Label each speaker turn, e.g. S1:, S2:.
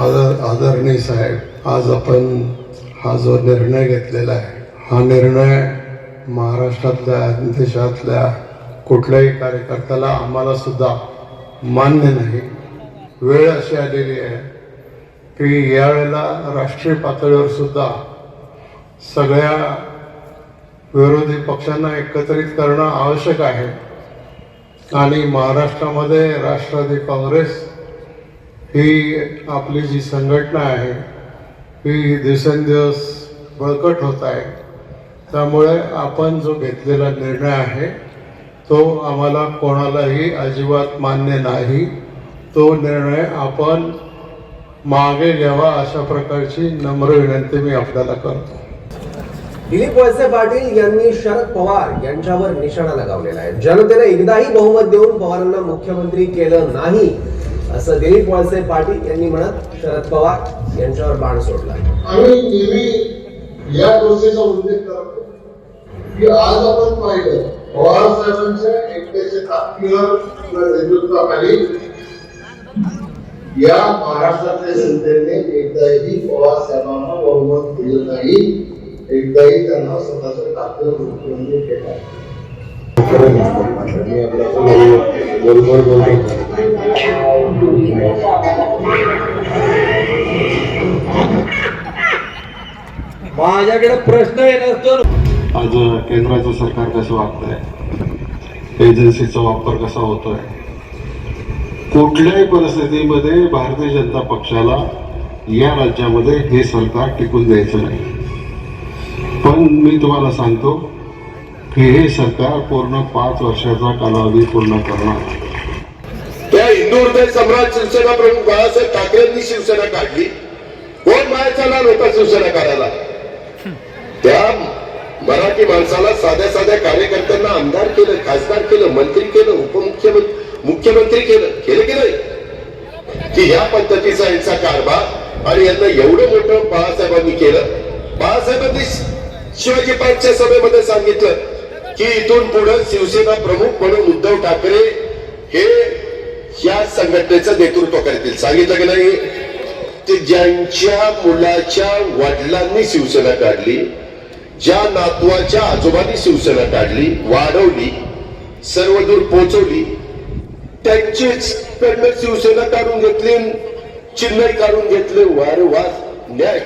S1: आदर आदरणीय साहेब आज आपण हा जो निर्णय घेतलेला आहे हा निर्णय महाराष्ट्रातल्या देशातल्या कुठल्याही कार्यकर्त्याला आम्हाला सुद्धा मान्य नाही. वेळ अशी आलेली आहे की यावेळेला राष्ट्रीय पातळीवर सुद्धा सगळ्या विरोधी पक्षांना एकत्रित करणं आवश्यक आहे. आणि महाराष्ट्रामध्ये राष्ट्रवादी काँग्रेस ही आपली जी संघटना आहे ही दिवसेंदिवस बळकट होत आहे. त्यामुळे आपण जो घेतलेला निर्णय आहे तो आम्हाला कोणालाही अजिबात मान्य नाही. तो निर्णय आपण मागे घ्यावा अशा प्रकारची नम्र विनंती मी आपल्याला करतो.
S2: दिलीप वळसे पाटील यांनी शरद पवार यांच्यावर निशाणा लगावलेला आहे. जनतेने एकदाही बहुमत देऊन पवारांना मुख्यमंत्री केलं नाही. असं दिलीप वळसे पाटील यांनी म्हणत शरद पवार यांच्यावर बाण सोडला.
S1: आम्ही नेहमी या गोष्टीचा उल्लेख करतो की आज आपण पाहिलं पवार साहेबांच्या एकट्याच्या या महाराष्ट्रातल्या जनतेने एकदाही पवार साहेबांना बहुमत दिलं नाही. एकदाही त्यांना स्वतःच्या बोल बोल बोल
S3: माझ्याकडे प्रश्न आहे नसतो.
S1: आज केंद्राचं सरकार कसं वागतंय? एजन्सीचा वापर कसा होतोय? कुठल्याही परिस्थितीमध्ये भारतीय जनता पक्षाला या राज्यामध्ये हे सरकार टिकून द्यायचं नाही. पण मी तुम्हाला सांगतो हे हे सरकार पूर्ण पाच वर्षाचा कालावधी पूर्ण करणार
S4: त्या हिंदू सम्राट शिवसेना प्रमुख बाळासाहेब ठाकरेंनी शिवसेना काढली. कोण बाहेर चालणार होता शिवसेना काढायला? त्या मराठी माणसाला साध्या साध्या कार्यकर्त्यांना आमदार केलं खासदार केलं मंत्री केलं उपमुख्यमंत्री मुख्यमंत्री केलं केलं की नाही? की या पद्धतीचा यांचा कारभार आणि यांना एवढं मोठं बाळासाहेबांनी केलं. बाळासाहेबांनी शिवाजी पार्कच्या सभेमध्ये सांगितलं की इथून पुढे शिवसेना प्रमुख म्हणून उद्धव ठाकरे हे या संघटनेचं नेतृत्व करतील. सांगितलं की नाही? ते ज्यांच्या मुलाच्या वडिलांनी शिवसेना काढली ज्या नातवाच्या आजोबांनी शिवसेना काढली वाढवली सर्व दूर पोहोचवली त्यांचीच कडनं शिवसेना काढून घेतली चिन्ह काढून घेतले. वारंवार न्याय.